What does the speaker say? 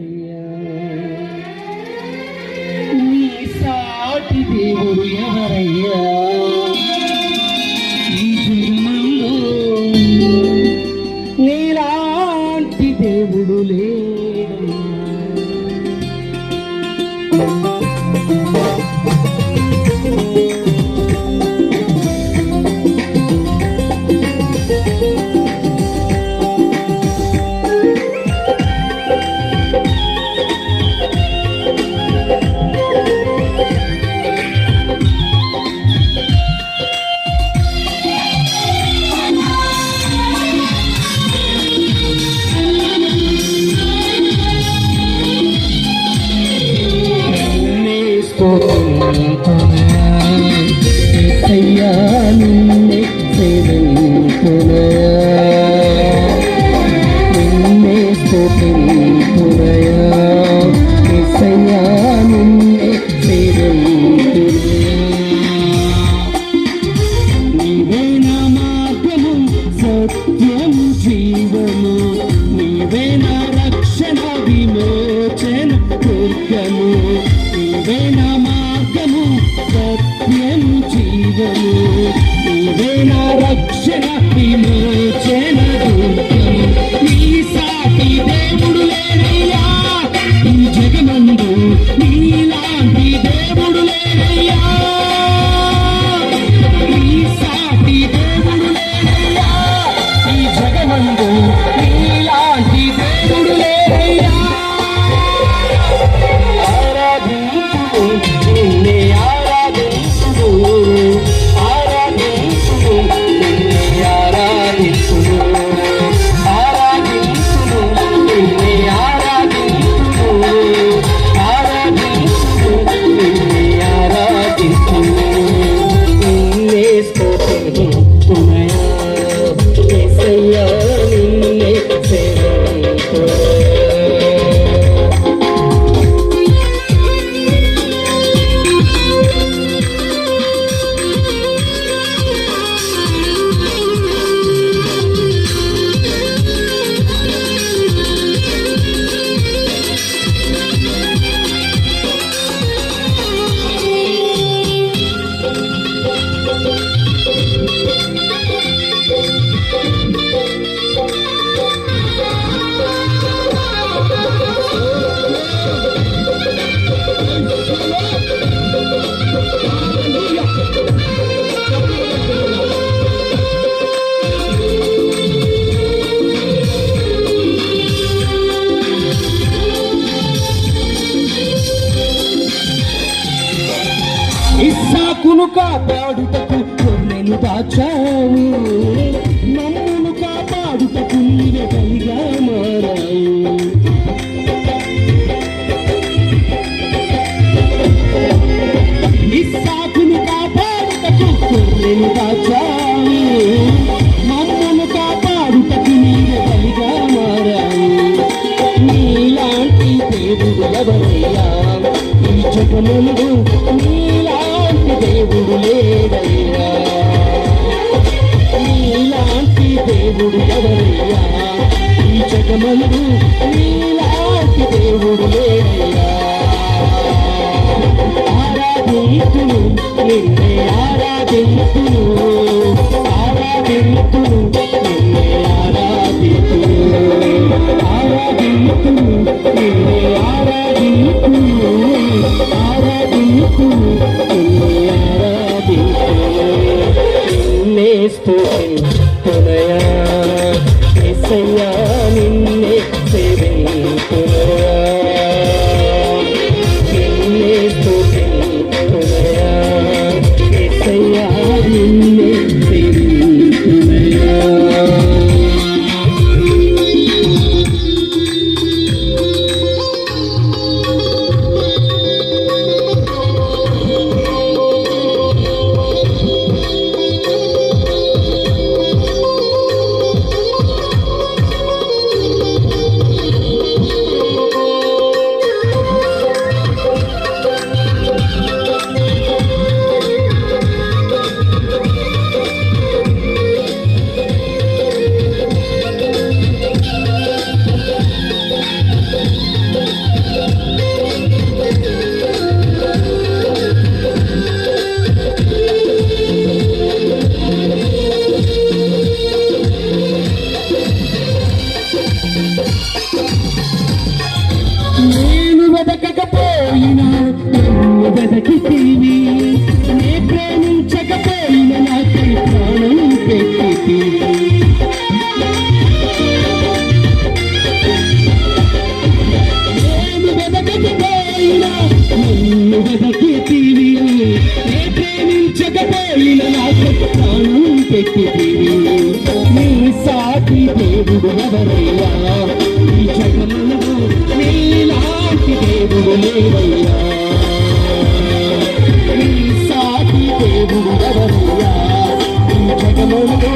నీ నిన్నే స్తోత్రింతునా, యేసయ్యా నిన్నే సేవింతునా. నిన్నే స్తోత్రింతునయా, Hallelujah. ఇస్సాకును కాపాడుటకు కొన్నెను దాచావు. నమ్మును కాపాడుటకు నిరగలిగా మారాయి మారావు. ఇస్సాకును కాపాడుటకు కొన్నెను దాచావు. నమ్మును కాపాడుటకు నిరగలిగా మారాయి నీలాంటి దేవుడు ఎవరయ్యా ఈ జగముందు ఈ జగమందు నీలాంటి దేవుడు లేడయ్యా ఆరాధింతును నిన్నే ఆరాధింతును ఆరాధింతును నిన్నే ఆరాధింతును ఆరాధింతును నిన్నే ఆరాధింతును ఆరాధింతును నిన్నే ఆరాధింతును నిన్నే స్తుతింతునయా యేసయ్యా నిన్న నన్ను వెదకితీవి నే ప్రేమించకపోయినా నాకు ప్రాణం పెట్టితీవి నీ సాటి దేవుడు ఎవరయ్యా? ఈ జగములో నీలాంటి దేవుడు లేవయ్యా నీ సాటి దేవుడు ఎవరయ్యా ఈ జగములో